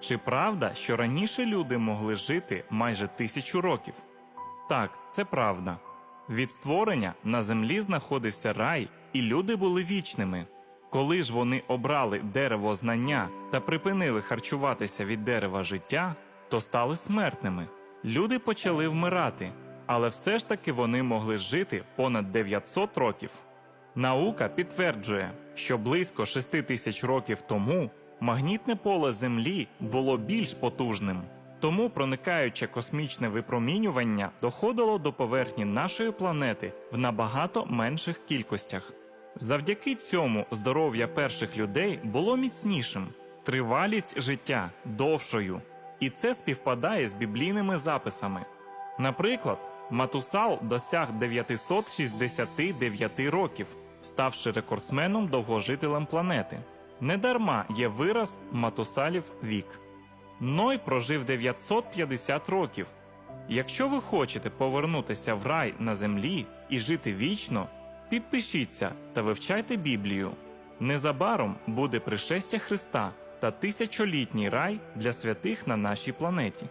Чи правда, що раніше люди могли жити майже тисячу років? Так, це правда. Від створення на землі знаходився рай, і люди були вічними. Коли ж вони обрали дерево знання та припинили харчуватися від дерева життя, то стали смертними. Люди почали вмирати, але все ж таки вони могли жити понад 900 років. Наука підтверджує, що близько 6 тисяч років тому магнітне поле Землі було більш потужним, тому проникаюче космічне випромінювання доходило до поверхні нашої планети в набагато менших кількостях. Завдяки цьому здоров'я перших людей було міцнішим, тривалість життя довшою, і це співпадає з біблійними записами. Наприклад, Матусал досяг 969 років, ставши рекордсменом довгожителем планети. Недарма є вираз Матусалів вік. Ной прожив 950 років. Якщо ви хочете повернутися в рай на землі і жити вічно, підпишіться та вивчайте Біблію. Незабаром буде пришестя Христа та тисячолітній рай для святих на нашій планеті.